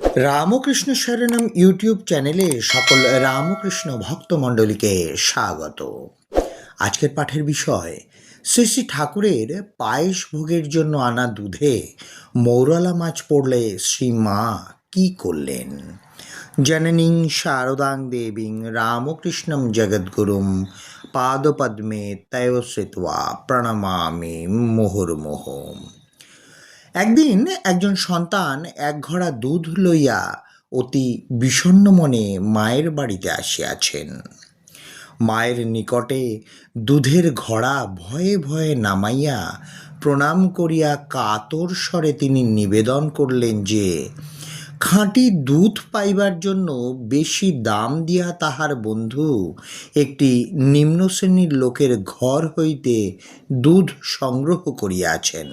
Ramakrishna শরণম YouTube চ্যানেলে সকল রামকৃষ্ণ ভক্তমণ্ডলীকে স্বাগত। আজকের পাঠের বিষয়, শ্রী শ্রী ঠাকুরের পায়েস ভোগের জন্য আনা দুধে মৌরলা মাছ পড়লে শ্রী মা কি করলেন? জননীং শারদাং দেবীং রামকৃষ্ণম জগদ্গুরুম পাদপদ্মে তয় শ্রিত্বা প্রণমামি মুহুর্মুহুম। একদিন একজন সন্তান এক ঘড়া দুধ লইয়া অতি বিষণ্ণ মনে মায়ের বাড়িতে আসিয়াছেন। মায়ের নিকটে দুধের ঘড়া ভয়ে ভয়ে নামাইয়া প্রণাম করিয়া কাতর স্বরে তিনি নিবেদন করলেন যে, খাঁটি দুধ পাইবার জন্য বেশি দাম দিয়া তাহার বন্ধু একটি নিম্ন শ্রেণির লোকের ঘর হইতে দুধ সংগ্রহ করিয়াছেন।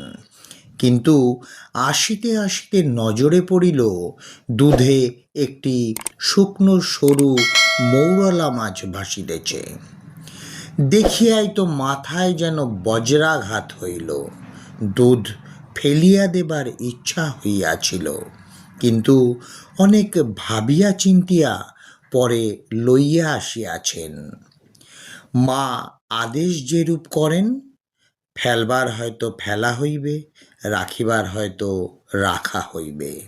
কিন্তু আসিতে আসিতে নজরে পড়িল দুধে একটি শুকনো সরু মৌরলা মাছ ভাসিতেছে। দেখিয়াই তো মাথায় যেন বজ্রাঘাত হইল। দুধ ফেলিয়া দেবার ইচ্ছা হইয়াছিল। কিন্তু অনেক ভাবিয়া চিন্তিয়া পরে লইয়া আসিয়াছেন। মা আদেশ যেরূপ করেন, ফেলবার হয়তো ফেলা হইবে রাখিবার হয়তো রাখা হইবে।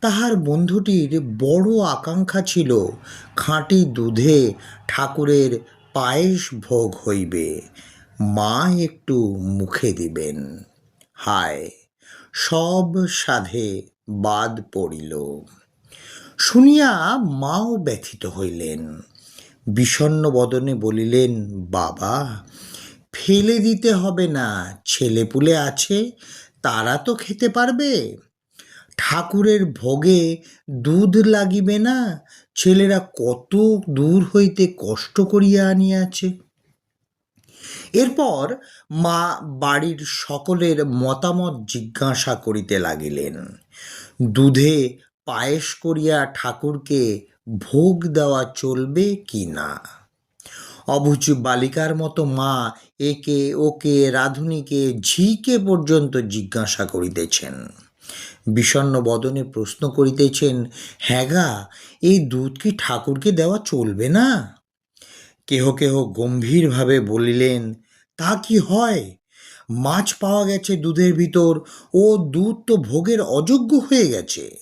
তাহার বন্ধুটির বড় আকাঙ্ক্ষা ছিল খাঁটি দুধে ঠাকুরের পায়েস ভোগ হইবে। মা একটু মুখে দিবেন। হায়, সব সাধে বাদ পড়িল। শুনিয়া মাও ব্যথিত হইলেন। বিষণ্ণ বদনে বলিলেন, বাবা ফেলে দিতে হবে না। ছেলেপুলে আছে, তারা তো খেতে পারবে। ঠাকুরের ভোগে দুধ লাগিবে না, ছেলেরা কত দূর হইতে কষ্ট করিয়া আনিয়াছে। এরপর মা বাড়ির সকলের মতামত জিজ্ঞাসা করিতে লাগিলেন। দুধে পায়েস করিয়া ঠাকুরকে ভোগ দেওয়া চলবে কি না? অবুচ বালিকার মতো মা একে ওকে, রাধুনীকে ঝিকে পর্যন্ত জিজ্ঞাসা করিতেছেন। বিষণ্ণ বদনে প্রশ্ন করিতেছেন, হ্যাগা, এই দুধ কি ঠাকুরকে দেওয়া চলবে না? কেহ কেহ গম্ভীরভাবে বলিলেন, তা কি হয়? মাছ পাওয়া গেছে দুধের ভিতর, ও দুধ তো ভোগের অযোগ্য হয়ে গেছে।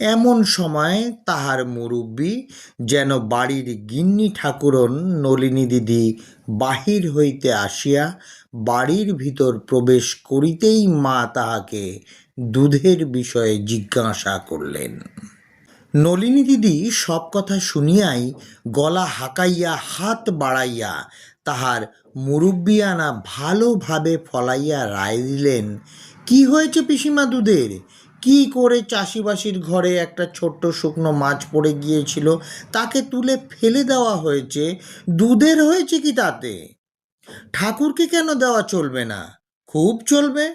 এমন সময় তাহার মুরব্বী যেন বাড়ির গিন্নি ঠাকুরন নলিনী দিদি বাহির হইতে আসিয়া বাড়ির ভিতর প্রবেশ করিতেই মা তাহাকে দুধের বিষয়ে জিজ্ঞাসা করলেন। নলিনী দিদি সব কথা শুনিয়াই গলা হাঁকাইয়া, হাত বাড়াইয়া তাহার মুরব্বিয়ানা ভালোভাবে ফলাইয়া রায় দিলেন, কি হয়েছে পিসিমা দুধের? কি করে চাষিবাসির ঘরে একটা ছোট্ট শুকনো মাছ পড়ে গিয়েছিল, তাকে তুলে ফেলে দেওয়া হয়েছে? দুধের হয়েছে কি তাতে? ঠাকুরকে কেন দেওয়া চলবে না? খুব চলবে।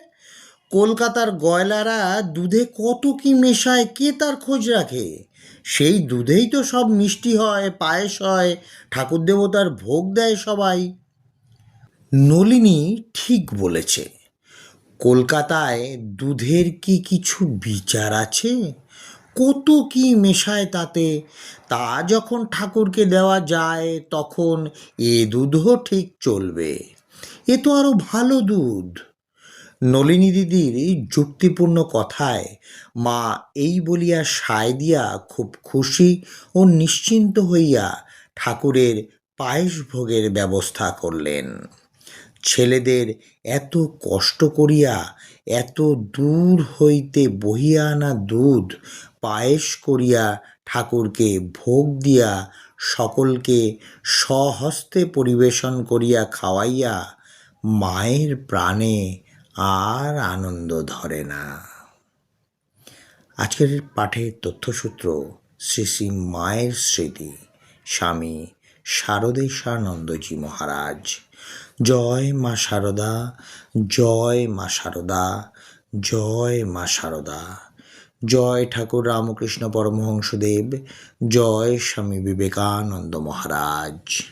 কলকাতার গয়লারা দুধে কত কি মেশায়, কে তার খোঁজ রাখে? সেই দুধেই তো সব মিষ্টি হয়, পায়েস হয় ঠাকুর দেবতার ভোগ দেয় সবাই। নলিনী ঠিক বলেছে। কলকাতায় দুধের কি কিছু বিচার আছে? কত কি মেশায় তাতে? তা যখন ঠাকুরকে দেওয়া যায়, তখন এ দুধও ঠিক চলবে। এ তো আরও ভালো দুধ। নলিনী দিদির যুক্তিপূর্ণ কথায় মা এই বলিয়া সায় দিয়া খুব খুশি ও নিশ্চিন্ত হইয়া ঠাকুরের পায়েস ভোগের ব্যবস্থা করলেন। ছেলেদের এত কষ্ট করিয়া, এত দূর হইতে বহিয়া আনা দুধ পায়েস করিয়া ঠাকুরকে ভোগ দিয়া সকলকে স্বহস্তে পরিবেশন করিয়া খাওয়াইয়া মায়ের প্রাণে আর আনন্দ ধরে না। আজকের পাঠের তথ্যসূত্র শ্রী শ্রী মায়ের স্মৃতি, স্বামী শারদেশানন্দজি মহারাজ। জয় মা শারদা, জয় মা শারদা, জয় মা শারদা। জয় ঠাকুর রামকৃষ্ণ পরমহংসদেব, জয় স্বামী বিবেকানন্দ মহারাজ।